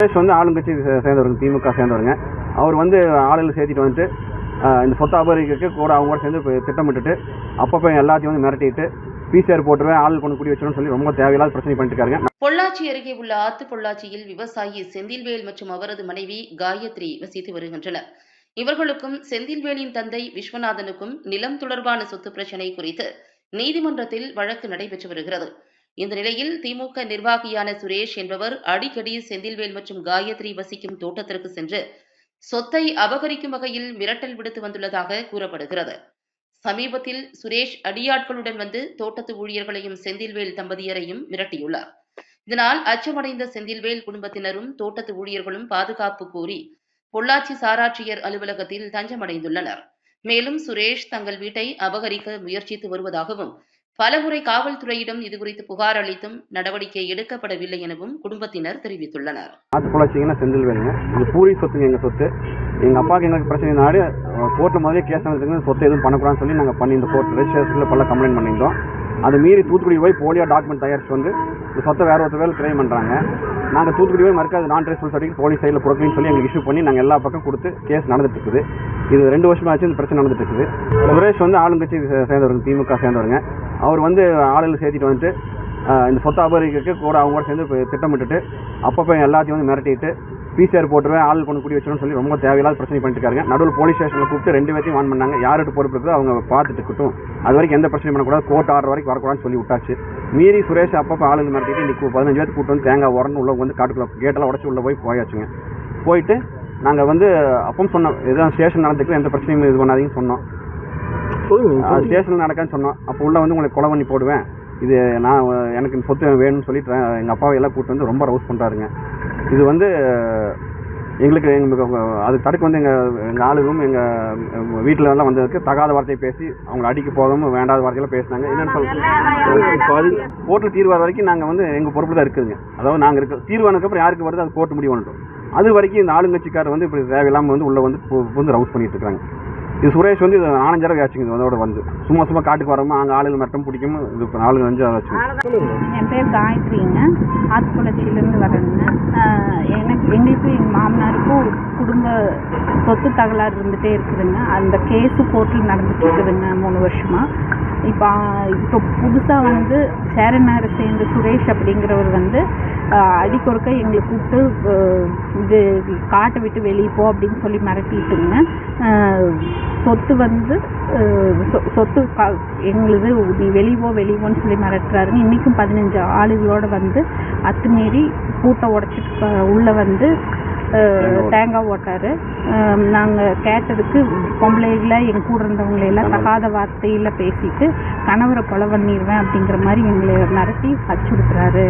சுரேஷ் வந்து ஆளுங்கட்சி சேர்ந்தவருங்க திமுக சேர்ந்தவருங்க. அவர் வந்து ஆளுகளை சேர்த்துட்டு வந்துட்டு இந்த சொத்து அபகரிக்கிறதுக்கு கூட அவங்க கூட சேர்ந்து திட்டமிட்டுட்டு அப்பப்போ எல்லாத்தையும் வந்து மிரட்டிட்டு பிசிஆர் போட்டுருவேன் ஆள் கொண்டு கூடி வச்சிடும் சொல்லி ரொம்ப தேவையில்லாத பிரச்சனை பண்ணிட்டு இருக்காங்க பொள்ளாச்சி அருகே உள்ள ஆத்து பொள்ளாச்சியில் விவசாயி செந்தில்வேல் மற்றும் அவரது மனைவி காயத்ரி வசித்து வருகின்றனர். இவர்களுக்கும் செந்தில்வேலின் தந்தை விஸ்வநாதனுக்கும் நிலம் தொடர்பான சொத்து பிரச்சினை குறித்து நீதிமன்றத்தில் வழக்கு நடைபெற்று வருகிறது. இந்த நிலையில் திமுக நிர்வாகியான சுரேஷ் என்பவர் அடிக்கடி செந்தில்வேல் மற்றும் காயத்ரி வசிக்கும் தோட்டத்திற்கு சென்று சொத்தை அபகரிக்கும் வகையில் மிரட்டல் விடுத்து வந்துள்ளதாக கூறப்படுகிறது. சமீபத்தில் சுரேஷ் அடியாட்களுடன் வந்து தோட்டத்து ஊழியர்களையும் செந்தில்வேல் தம்பதியரையும் மிரட்டியுள்ளார். இதனால் அச்சமடைந்த செந்தில்வேல் குடும்பத்தினரும் தோட்டத்து ஊழியர்களும் பாதுகாப்பு கோரி பொள்ளாச்சி சாராட்சியர் அலுவலகத்தில் தஞ்சமடைந்துள்ளனர். மேலும் சுரேஷ் தங்கள் வீட்டை அபகரிக்க முயற்சித்து வருவதாகவும் பலமுறை காவல்துறையிடம் இதுகுறித்து புகார் அளித்தும் நடவடிக்கை எடுக்கப்படவில்லை எனவும் குடும்பத்தினர் தெரிவித்துள்ளனர். நாட்டு பொள்ளாச்சிங்கன்னா செந்தில் வேணுங்க. இது பூரி சொத்துங்க எங்கள் சொத்து. எங்கள் அப்பாவுக்கு எங்களுக்கு பிரச்சனை நாடு கோர்ட்டில் முதலே கேஸ் நடந்துருக்கு சொத்து எதுவும் பண்ணக்கூடாதுன்னு சொல்லி நாங்கள் பண்ணி இந்த கோர்ட் ரெஜிஸ்ட்ரேஷனில் பல கம்ப்ளைண்ட் பண்ணியிருந்தோம். அது மீறி தூத்துக்குடி போய் போலியோ டாக்குமெண்ட் தயாரிச்சு வந்து இந்த சொத்தை வேறு ஒருத்தர் வேலை கிளைம் பண்ணுறாங்க நாங்கள் தூத்துக்குடி போய் மறுக்காது நான் ட்ரேஸ்ஃபுல் சர்டிஃபிகேட் போலீஸ் சைடில் கொடுக்கணும்னு சொல்லி எங்களுக்கு இஷ்யூ பண்ணி நாங்கள் எல்லா பக்கம் கொடுத்து கேஸ் நடந்துட்டு இருக்குது இது ரெண்டு வருஷமாக ஆச்சு இந்த பிரச்சனை நடந்துட்டு இருக்குது சுரேஷ் வந்து ஆளுங்கட்சி சேர்ந்தவருங்க திமுக சேர்ந்தவருங்க. அவர் வந்து ஆளுகள் சேர்த்துட்டு வந்துட்டு இந்த சொத்து அபகரிக்கிறதுக்கு கூட அவங்க கூட சேர்ந்து திட்டமிட்டுட்டு அப்பப்போ எல்லாத்தையும் வந்து மிரட்டிட்டு பிசிஆர் போட்டுருவேன் ஆள் கொண்டு கூடி வச்சிடும் சொல்லி ரொம்ப தேவையில்லாத பிரச்சனை பண்ணிட்டு இருக்காங்க நடுவில் போலீஸ் ஸ்டேஷனில் கூப்பிட்டு ரெண்டு பேர்த்தையும் வான் பண்ணாங்க. யார்கிட்ட பொறுப்பு இருக்குதோ அவங்க பார்த்துட்டு இருக்கட்டும். அது வரைக்கும் எந்த பிரச்சனையும் பண்ணக்கூடாது. கோர்ட் ஆடுற வரைக்கும் வரக்கூடாதுன்னு சொல்லி விட்டாச்சு. மீறி சுரேஷ் அப்பப்போ ஆளுங்க மிரட்டிட்டு இன்னைக்கு பதினஞ்சு பேர் கூட்டு வந்து தேங்காய் உரன்னு உள்ள வந்து காட்டுக்குள்ள கேட்டெல்லாம் உடச்சி உள்ள போய் போயாச்சுங்க. போயிட்டு நாங்கள் வந்து அப்பவும் சொன்னோம் எதுவும் ஸ்டேஷன் நடந்துக்கு எந்த பிரச்சனையும் இது பண்ணாதீங்கன்னு சொன்னோம். ஸ்டேஷனில் நடக்கான்னு சொன்னோம். அப்போ உள்ள வந்து உங்களை கொலை பண்ணி போடுவேன். இது நான் எனக்கு சொத்து வேணும்னு சொல்லிட்டு எங்கள் அப்பாவை எல்லாம் கூப்பிட்டு வந்து ரொம்ப ரவுஸ் பண்ணுறாருங்க இது வந்து எங்களுக்கு எங்களுக்கு அது தடுக்க வந்து எங்கள் எங்கள் ஆளுகளும் எங்கள் வீட்டில் எல்லாம் வந்ததுக்கு தகாத வார்த்தையை பேசி அவங்க அடிக்க போகாமல் வேண்டாத வார்த்தையெல்லாம் பேசினாங்க. என்னென்னு சொல்லி கோர்ட்டில் தீர்வாத வரைக்கும் நாங்கள் வந்து எங்கள் பொறுப்பு தான் இருக்குதுங்க. அதாவது நாங்கள் இருக்க தீர்வானதுக்கப்புறம் யாருக்கு வருது அது கோர்ட் முடிவு பண்ணிட்டோம் அது வரைக்கும் இந்த ஆளுங்கட்சிக்காரர் வந்து இப்படி தேவையில்லாமல் வந்து உள்ளே வந்து வந்து ரவுஸ் பண்ணிட்டு இருக்காங்க. இது சுரேஷ் வந்து இது நாலஞ்சாயிரம் ஆச்சுங்க இது அதோட வந்து சும்மா சும்மா காட்டுக்கு வராம அங்கே ஆளுங்க மட்டும் பிடிக்கும். இது இப்போ நாலு அஞ்சாயிரம் என் பேர் காயத்ரிங்க ஆத்துக்குளச்சியிலேருந்து வரேங்க. எனக்கு எங்களுக்கும் எங்கள் மாமனாருக்கும் ஒரு குடும்ப சொத்து தகராறு இருந்துகிட்டே இருக்குதுங்க. அந்த கேஸு கோர்ட்டில் நடந்துட்டு இருக்குதுங்க மூணு வருஷமாக இப்போ இப்போ புதுசாக வந்து சேரனாரை சேர்ந்த சுரேஷ் அப்படிங்கிறவர் வந்து ஆஹ் அடிக்கொருக்க எங்களை கூப்பிட்டு இது காட்டை விட்டு வெளியே போ அப்படின்னு சொல்லி மிரட்டிட்டுங்க. சொத்து வந்து சொ- சொத்து கா- எங்களுது நீ வெளியே போன்னு சொல்லி மிரட்டுறாருங்க. இன்றைக்கும் பதினஞ்சு ஆளுகளோட வந்து அத்துமீறி பூட்டை உடச்சிட்டு உள்ளே வந்து தேங்காய் ஓட்டாரு. நாங்கள் கேட்டதுக்கு பொம்பளைகளை எங்கள் கூட இருந்தவங்களை எல்லாம் தகாத வார்த்தையில் பேசிட்டு கணவரை கொலை பண்ணிடுவேன் அப்படிங்கிற மாதிரி எங்களை மிரட்டி அச்சுறுத்துறாரு